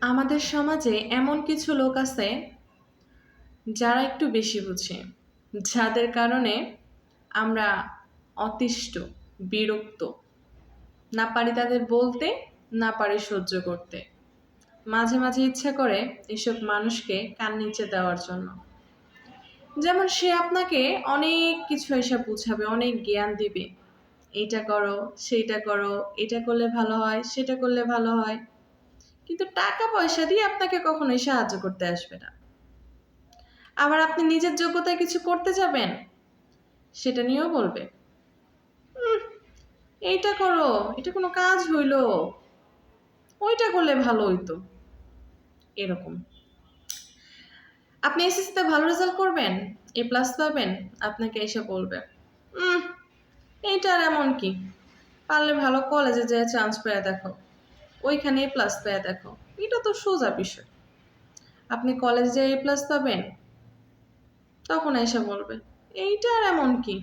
আমাদের সমাজে এমন কিছু লোক আছে যারা একটু বেশি বুঝে, যাদের কারণে আমরা অতিষ্ঠ, বিরক্ত, না পারি তাদের বলতে, না পারি সহ্য করতে। মাঝে মাঝে ইচ্ছা করে এসব মানুষকে কান নিচে দেওয়ার জন্য। যেমন সে আপনাকে অনেক কিছু এসে বুঝাবে, অনেক জ্ঞান দিবে। এইটা করো, সেইটা করো, এটা করলে ভালো হয়, সেটা করলে ভালো হয়। কিন্তু টাকা পয়সা দিয়ে আপনাকে কখনোই সাহায্য করতে আসবে না। আবার আপনি নিজের যোগ্যতায় কিছু করতে যাবেন? সেটা নিয়েও বলবে। "উম, এইটা করো এটা কোনো কাজ হইল। ওইটা করলে ভালো হইতো। এরকম। আপনি এসএসসিতে ভালো রেজাল্ট করবেন এ প্লাস পাবেন আপনাকে এসে বলবে "উম, এইটার এমন কি? পারলে ভালো কলেজে যেয়ে চান্স পেয়ে দেখো। ওইখানে এ প্লাস পেয়ে দেখো। এটা তো সোজা বিষয়। আপনি কলেজে এ প্লাস পাবেন তখন এসে বলবে এইটার এমন কি?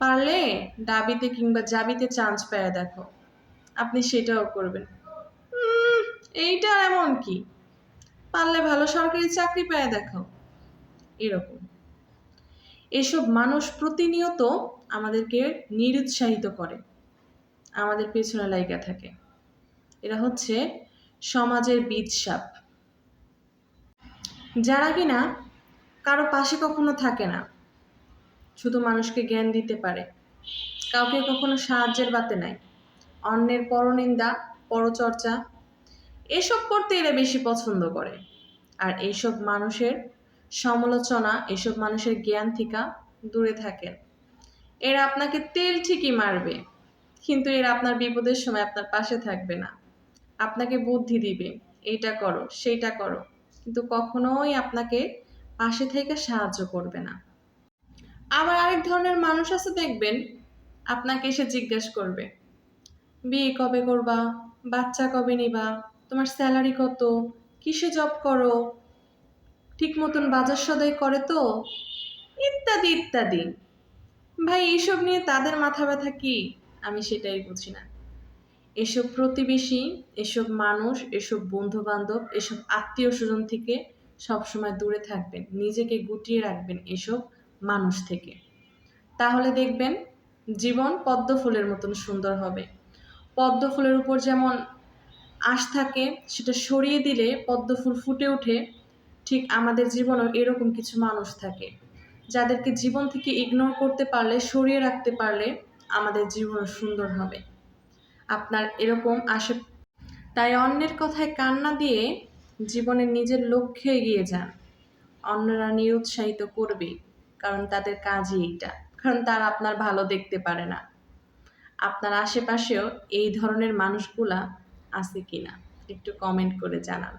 পারলে ডাবিতে কিংবা জাবিতে চান্স পেয়ে দেখো। আপনি সেটাও করবেন। উম, এইটার এমন কি? পারলে ভালো সরকারি চাকরি পেয়ে দেখো। এরকম। এসব মানুষ প্রতিনিয়ত আমাদেরকে নিরুৎসাহিত করে। আমাদের পেছনে লাইগা থাকে। এরা হচ্ছে সমাজের বীজ সাপ যারা কিনা কারও পাশে কখনো থাকে না, শুধু মানুষকে জ্ঞান দিতে পারে, কাউকে কখনো সাহায্যের বাতে নাই, অন্যের পরনিন্দা, পরচর্চা, এসব করতে এরা বেশি পছন্দ করে। আর এইসব মানুষের সমালোচনা, এসব মানুষের জ্ঞান থেকে দূরে থাকেন। এরা আপনাকে তেল ঠিকই মারবে, কিন্তু এরা আপনার বিপদের সময় আপনার পাশে থাকবে না। আপনাকে বুদ্ধি দিবে, এইটা করো, সেইটা করো। কিন্তু কখনোই আপনাকে পাশে থেকে সাহায্য করবে না। আবার আরেক ধরনের মানুষ আছে দেখবেন, আপনাকে এসে জিজ্ঞেস করবে, বিয়ে কবে করবা? বাচ্চা কবে নিবা? তোমার স্যালারি কত? কিসে জব করো? ঠিক মতন বাজার সদাই করে তো? ইত্যাদি ইত্যাদি। ভাই, এইসব নিয়ে তাদের মাথা ব্যথা কি? আমি সেটাই বুঝি না। এসব প্রতিবেশী, এসব মানুষ, এসব বন্ধু বান্ধব এসব আত্মীয় স্বজন থেকে সবসময় দূরে থাকবেন। নিজেকে গুটিয়ে রাখবেন এসব মানুষ থেকে। তাহলে দেখবেন, জীবন পদ্ম ফুলের মতন সুন্দর হবে। পদ্ম ফুলের উপর যেমন আশ থাকে, সেটা সরিয়ে দিলে পদ্ম ফুল ফুটে ওঠে, ঠিক আমাদের জীবনেও এরকম কিছু মানুষ থাকে। যাদেরকে জীবন থেকে ইগনোর করতে পারলে, সরিয়ে রাখতে পারলে আমাদের জীবন সুন্দর হবে। আপনার এরকম আসে। তাই অন্যের কথায় কান্না দিয়ে জীবনের নিজের লক্ষ্যে এগিয়ে যান। অন্যরা নিরুৎসাহিত করবে কারণ তাদের কাজই এইটা, কারণ তারা আপনার ভালো দেখতে পারে না। আপনার আশেপাশেও এই ধরনের মানুষগুলা আছে কিনা, একটু কমেন্ট করে জানান।